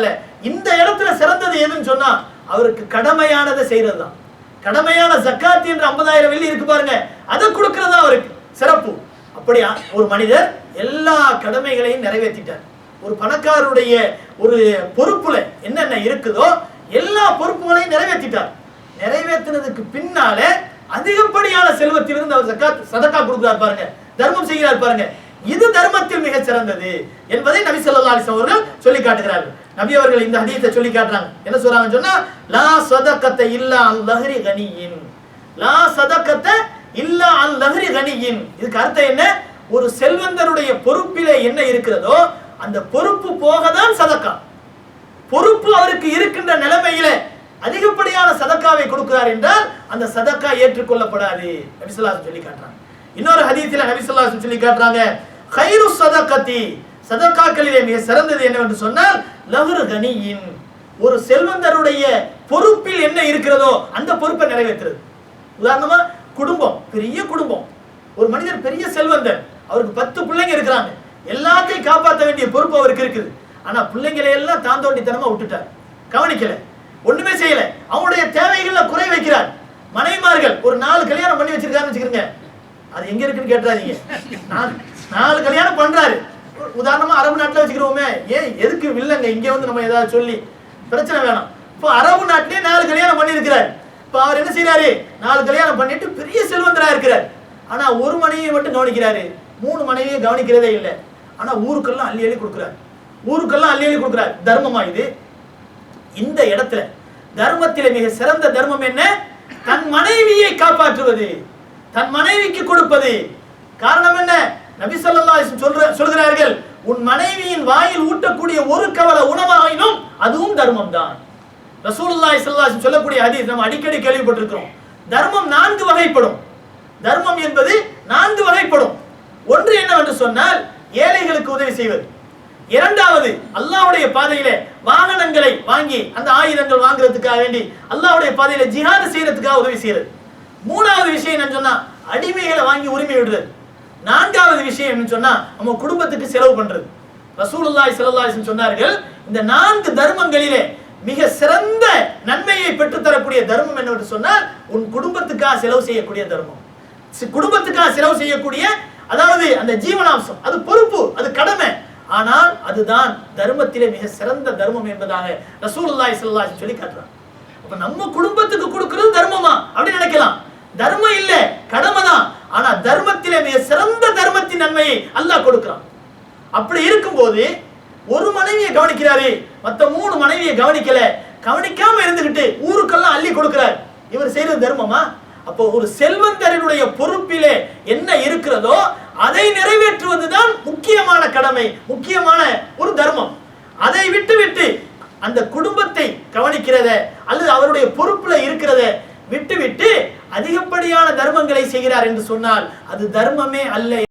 அல்ல. இந்த இடத்துல சிறந்தது எதுன்னு சொன்னா அவருக்கு கடமையானதை செய்யறது தான் கடமையான ஜக்காத் என்ற ஐம்பதாயிரம் வெள்ளி இருக்கு பாருங்க. அதை கொடுக்கறது அவருக்கு சிறப்பு. அப்படியா? ஒரு மனிதர் எல்லா கடமைகளையும் நிறைவேற்றிட்டார். ஒரு பணக்காரருடைய ஒரு பொறுப்புல என்னென்ன இருக்குதோ எல்லா பொறுப்புகளையும் நிறைவேற்றிட்டார். நிறைவேற்றினதுக்கு பின்னால அதிகப்படியான செல்வத்திலிருந்து அவர் சக்காத் சதக்கா கொடுக்கிறார் பாருங்க. தர்மம் செய்கிறார் பாருங்க. இது தர்மத்தில் மிகச் சிறந்தது என்பதை நபி சொல்லா அலிஸ் அவர்கள் சொல்லி காட்டுகிறார்கள். நபி அவர்கள் இந்த ஹதீத்தை சொல்லி காட்டுறாங்க. என்ன சொல்றாங்கன்னு சொன்னா லா சதக்கத்தை இல்லா அல் லஹரி கனியின். லா சதக்கத்தை இல்லா அல் லஹ்ரி கனியின். இதுக்கு அர்த்தம் என்ன? ஒரு செல்வந்தருடைய பொறுப்பிலே என்ன இருக்கிறதோ அந்த பொறுப்பு போக தான் சதக்கா. பொறுப்பு அவருக்கு இருக்கின்ற நிலைமையில அதிகப்படியான சதக்காவை கொடுக்கிறார் என்றால் அந்த சதக்கா ஏற்றுக்கொள்ளப்படாது. நபிசுல்லாஸ் சொல்லி காட்டுறாங்க. இன்னொரு ஹதீஸில் நபிசுல்லாஸ் சொல்லி காட்டுறாங்க ஹைரு சதக்கத்தி சதக்காக்களிலே மிக சிறந்தது என்னவென்று சொன்னால் லஹுரு கனியின் ஒரு செல்வந்தருடைய பொறுப்பில் என்ன இருக்கிறதோ அந்த பொறுப்பை நிறைவேற்றுறது. உதாரணமா குடும்பம் பெரிய குடும்பம். ஒரு மனிதர் பெரிய செல்வந்தர் அவருக்கு பத்து பிள்ளைங்க இருக்கிறாங்க. எல்லாத்தையும் காப்பாற்ற வேண்டிய பொறுப்பு அவருக்கு இருக்குது. ஆனா பிள்ளைங்களை எல்லாம் தாந்தோண்டித்தனமா விட்டுட்டார். கவனிக்கல. ஒண்ணுமே செய்யல. அவங்களுடைய தேவைகள்ல குறை வைக்கிறார். மனைவிமார்கள் ஒரு நாலு கல்யாணம் பண்ணி வச்சிருக்காருன்னு வச்சுக்கிறீங்க அது எங்க இருக்குன்னு கேட்டுறாதீங்க. நாலு கல்யாணம் பண்றாரு. உதாரணமா அரபு நாட்டுல வச்சுக்கிறோமே. ஏன் எதுக்கு இல்லைங்க இங்க வந்து நம்ம ஏதாவது சொல்லி. பிரச்சனை வேணாம். இப்போ அரபு நாட்டிலே நாலு கல்யாணம் பண்ணியிருக்கிறார். இப்போ அவர் என்ன செய்யறாரு நாலு கல்யாணம் பண்ணிட்டு பெரிய செல்வந்தரா இருக்கிறார். ஆனா ஒரு மனைவியை மட்டும் கவனிக்கிறாரு. மூணு மனைவியை கவனிக்கிறதே இல்லை. ஆனா ஊருக்கெல்லாம் அள்ளி அள்ளி கொடுக்குறாரு. ஊருக்கெல்லாம் அள்ளி அள்ளி கொடுக்குறாரு. தர்மமா இது? இந்த இடத்துல தர்மத்தில மிக சிறந்த தர்மம் என்ன? தன் மனைவியை காப்பாற்றுவது. தன் மனைவிக்கு கொடுப்பது. காரணம் என்ன? நபி ஸல்லல்லாஹு சொல்ற சொல்கிறார்கள் உன் மனைவியின் வாயில் ஊட்டக்கூடிய ஒரு கவல உணவாயினும் அதுவும் தர்மம் தான் ரசூலுல்லாஹி ஸல்லல்லாஹு சொல்லக்கூடிய ஹதீஸ் நம்ம அடிக்கடி கேள்விப்பட்டிருக்கிறோம். தர்மம் நான்கு வகைப்படும். தர்மம் என்பது நான்கு வகைப்படும். ஒன்று என்னவென்று சொன்னால் ஏழைகளுக்கு உதவி செய்வது. இரண்டாவது அல்லாஹ்வுடைய பாதையிலே வாகனங்களை வாங்கி அந்த ஆயுதங்கள் வாங்குறதுக்காக வேண்டி அல்லாஹ்வுடைய பாதையில ஜிஹாது செய்யறதுக்காக உதவி செய்யறது. மூணாவது விஷயம் என்ன சொன்னா அடிமைகளை வாங்கி உரிமை விடுறது. நான்காவது விஷயம் என்னன்னு சொன்னா நம்ம குடும்பத்துக்கு செலவு பண்றது. ரசூலுல்லாஹி ஸல்லல்லாஹு சொன்னார்கள் இந்த நான்கு தர்மங்களிலே மிக சிறந்த நன்மையை பெற்றுத்தரக்கூடிய தர்மம் என்னவென்று சொன்னால் உன் குடும்பத்துக்காக செலவு செய்யக்கூடிய தர்மம். குடும்பத்துக்காக செலவு செய்யக்கூடிய அதாவது அந்த ஜீவனாம்சம் அது பொறுப்பு அது கடமை. ஆனால் அதுதான் தர்மத்திலே மிக சிறந்த தர்மம் என்பதாக ரசூலுல்லாஹி ஸல்லல்லாஹு சொல்லி காட்டுறாங்க. அப்ப நம்ம குடும்பத்துக்கு கொடுக்கிறது தர்மமா? அப்படி நினைக்கலாம். தர்மம் இல்ல கடமை தான் ஆனா தர்மத்திலே மிக சிறந்த தர்மத்தின் நன்மையை அல்லாஹ் கொடுக்கிறான். அப்படி இருக்கும்போது ஒரு மனைவியை கவனிக்கிறாரு மற்ற மூணு மனைவியை கவனிக்கல கவனிக்காம இருந்துகிட்டு ஊருக்கெல்லாம் அள்ளி கொடுக்கிறார். இவர் செய்யறது தர்மமா? அப்போ ஒரு செல்வந்தரனுடைய பொறுப்பிலே என்ன இருக்கிறதோ அதை நிறைவேற்றுவதுதான் முக்கியமான கடமை முக்கியமான ஒரு தர்மம். அதை விட்டுவிட்டு அந்த குடும்பத்தை கவனிக்கிறத அல்லது அவருடைய பொறுப்புல இருக்கிறத விட்டுவிட்டு அதிகப்படியான தர்மங்களை செய்கிறார் என்று சொன்னால் அது தர்மமே அல்ல